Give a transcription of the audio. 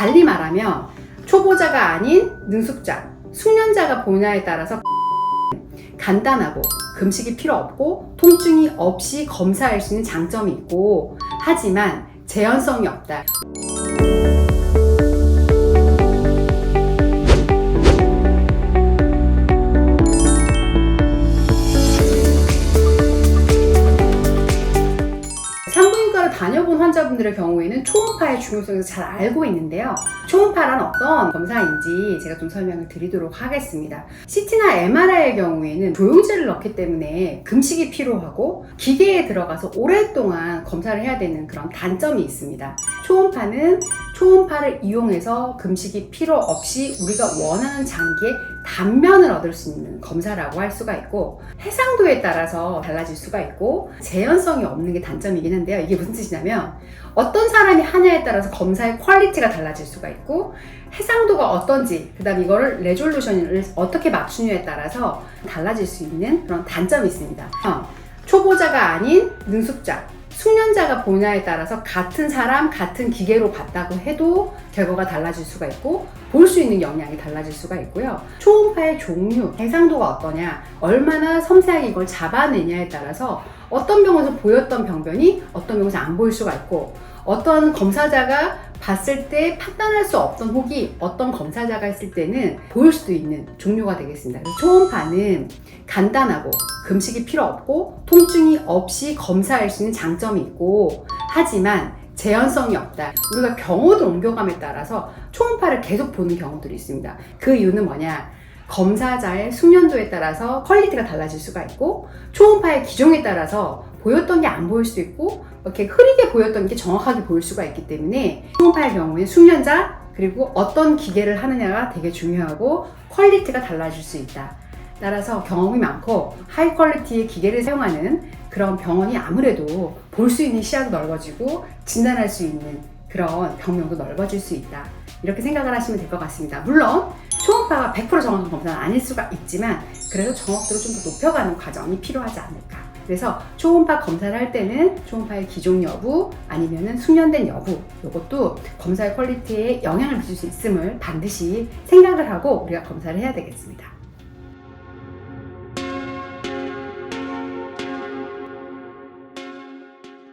달리 말하면 초보자가 아닌 능숙자, 숙련자가 분야에 따라서 간단하고 금식이 필요 없고 통증이 없이 검사할 수 있는 장점이 있고 하지만 재현성이 없다. 다녀본 환자분들의 경우에는 초음파의 중요성을 잘 알고 있는데요. 초음파란 어떤 검사인지 제가 좀 설명을 드리도록 하겠습니다. CT나 MRI의 경우에는 조영제를 넣기 때문에 금식이 필요하고 기계에 들어가서 오랫동안 검사를 해야 되는 그런 단점이 있습니다. 초음파는 초음파를 이용해서 금식이 필요 없이 우리가 원하는 장기의 단면을 얻을 수 있는 검사라고 할 수가 있고 해상도에 따라서 달라질 수가 있고 재현성이 없는 게 단점이긴 한데요. 이게 무슨 뜻이냐면 어떤 사람이 하냐에 따라서 검사의 퀄리티가 달라질 수가 있고 해상도가 어떤지 그다음 이거를 레졸루션을 어떻게 맞추냐에 따라서 달라질 수 있는 그런 단점이 있습니다. 어, 초보자가 아닌 능숙자 숙련자가 분야에 따라서 같은 사람, 같은 기계로 봤다고 해도 결과가 달라질 수가 있고 볼 수 있는 영향이 달라질 수가 있고요. 초음파의 종류, 해상도가 어떠냐, 얼마나 섬세하게 이걸 잡아내냐에 따라서 어떤 병원에서 보였던 병변이 어떤 병원에서 안 보일 수가 있고 어떤 검사자가 봤을 때 판단할 수 없던 혹이 어떤 검사자가 했을 때는 보일 수도 있는 종류가 되겠습니다. 초음파는 간단하고 금식이 필요 없고 통증이 없이 검사할 수 있는 장점이 있고 하지만 재현성이 없다. 우리가 병원을 옮겨감에 따라서 초음파를 계속 보는 경우들이 있습니다. 그 이유는 뭐냐? 검사자의 숙련도에 따라서 퀄리티가 달라질 수가 있고 초음파의 기종에 따라서 보였던 게 안 보일 수 있고 이렇게 흐리게 보였던 게 정확하게 보일 수가 있기 때문에 초음파의 경우에 숙련자 그리고 어떤 기계를 하느냐가 되게 중요하고 퀄리티가 달라질 수 있다. 따라서 경험이 많고 하이 퀄리티의 기계를 사용하는 그런 병원이 아무래도 볼 수 있는 시야도 넓어지고 진단할 수 있는 그런 병명도 넓어질 수 있다. 이렇게 생각을 하시면 될 것 같습니다. 물론 초음파가 100% 정확한 검사는 아닐 수가 있지만 그래도 정확도를 좀 더 높여가는 과정이 필요하지 않을까. 그래서 초음파 검사를 할 때는 초음파의 기종 여부 아니면은 숙련된 여부 이것도 검사의 퀄리티에 영향을 미칠 수 있음을 반드시 생각을 하고 우리가 검사를 해야 되겠습니다.